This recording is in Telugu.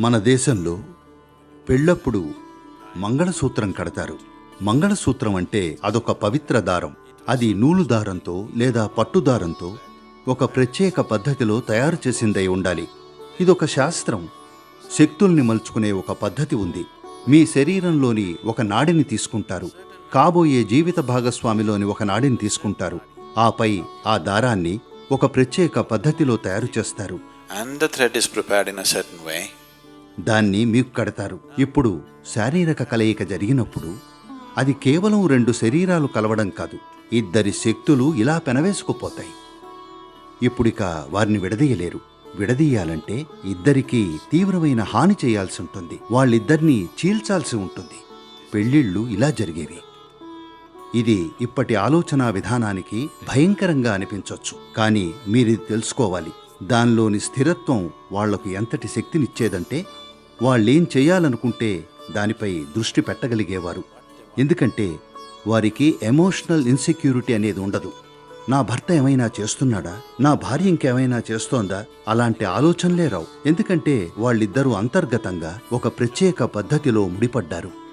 మన దేశంలో పెళ్ళప్పుడు మంగళసూత్రం కడతారు. మంగళసూత్రం అంటే అదొక పవిత్ర దారం. అది నూలు దారంతో లేదా పట్టు దారంతో ఒక ప్రత్యేక పద్ధతిలో తయారు చేసిందై ఉండాలి. ఇదొక శాస్త్రం. శక్తుల్ని మలుచుకునే ఒక పద్ధతి ఉంది. మీ శరీరంలోని ఒక నాడిని తీసుకుంటారు. కాబోయే జీవిత భాగస్వామిలోని ఒక నాడిని తీసుకుంటారు. ఆపై ఆ దారాన్ని ఒక ప్రత్యేక పద్ధతిలో తయారు చేస్తారు. And the thread is prepared in a certain way దాన్ని మీకు కడతారు. ఇప్పుడు శారీరక కలయిక జరిగినప్పుడు అది కేవలం రెండు శరీరాలు కలవడం కాదు ఇద్దరి శక్తులు ఇలా పెనవేసుకుపోతాయి. ఇప్పుడిక వారిని విడదీయలేరు. విడదీయాలంటే ఇద్దరికీ తీవ్రమైన హాని చేయాల్సి ఉంటుంది. వాళ్ళిద్దరినీ చీల్చాల్సి ఉంటుంది. పెళ్ళిళ్ళు ఇలా జరిగేవి. ఇది ఇప్పటి ఆలోచనా విధానానికి భయంకరంగా అనిపించొచ్చు. కానీ మీరిది తెలుసుకోవాలి. దానిలోని స్థిరత్వం వాళ్ళకు ఎంతటి శక్తినిచ్చేదంటే వాళ్ళేం చేయాలనుకుంటే దానిపై దృష్టి పెట్టగలిగేవారు. ఎందుకంటే వారికి ఎమోషనల్ ఇన్సెక్యూరిటీ అనేది ఉండదు. నా భర్త ఏమైనా చేస్తున్నాడా? నా భార్య ఇంకేమైనా చేస్తోందా? అలాంటి ఆలోచనలే రావు. ఎందుకంటే వాళ్ళిద్దరూ అంతర్గతంగా ఒక ప్రత్యేక పద్ధతిలో ముడిపడ్డారు.